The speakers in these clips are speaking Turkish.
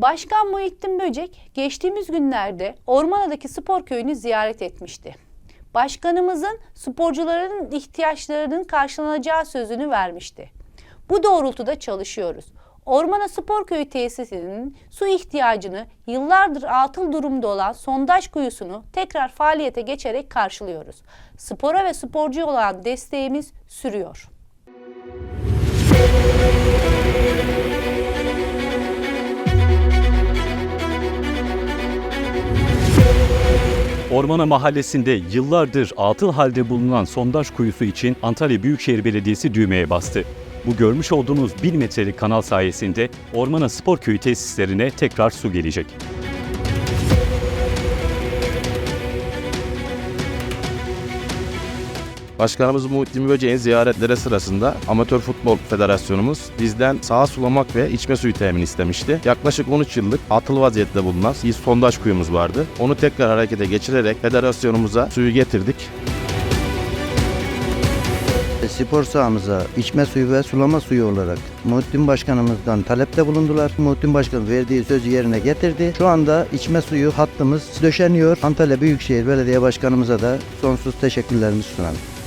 Başkan Muhittin Böcek geçtiğimiz günlerde Ormana'daki spor köyünü ziyaret etmişti. Başkanımızın sporcuların ihtiyaçlarının karşılanacağı sözünü vermişti. Bu doğrultuda çalışıyoruz. Ormana Spor Köyü tesisinin su ihtiyacını yıllardır atıl durumda olan sondaj kuyusunu tekrar faaliyete geçerek karşılıyoruz. Spora ve sporcuya olan desteğimiz sürüyor. Ormana Mahallesi'nde yıllardır atıl halde bulunan sondaj kuyusu için Antalya Büyükşehir Belediyesi düğmeye bastı. Bu görmüş olduğunuz 1 metrelik kanal sayesinde Ormana Spor Köyü tesislerine tekrar su gelecek. Başkanımız Muhittin Böceğin ziyaretlere sırasında Amatör Futbol Federasyonumuz bizden saha sulamak ve içme suyu temin istemişti. Yaklaşık 13 yıllık atıl vaziyette bulunan bir sondaj kuyumuz vardı. Onu tekrar harekete geçirerek federasyonumuza suyu getirdik. Spor sahamıza içme suyu ve sulama suyu olarak Muhittin Başkanımızdan talepte bulundular. Muhittin Başkan verdiği sözü yerine getirdi. Şu anda içme suyu hattımız döşeniyor. Antalya Büyükşehir Belediye Başkanımıza da sonsuz teşekkürlerimizi sunalım.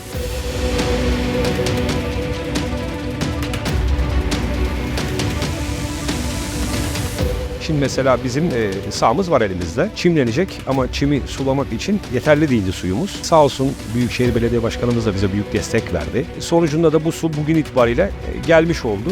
Şimdi mesela bizim e, sahamız var elimizde. Çimlenecek ama çimi sulamak için yeterli değildi suyumuz. Sağ olsun Büyükşehir Belediye Başkanımız da bize büyük destek verdi. Sonucunda da bu su bugün itibariyle e, gelmiş oldu.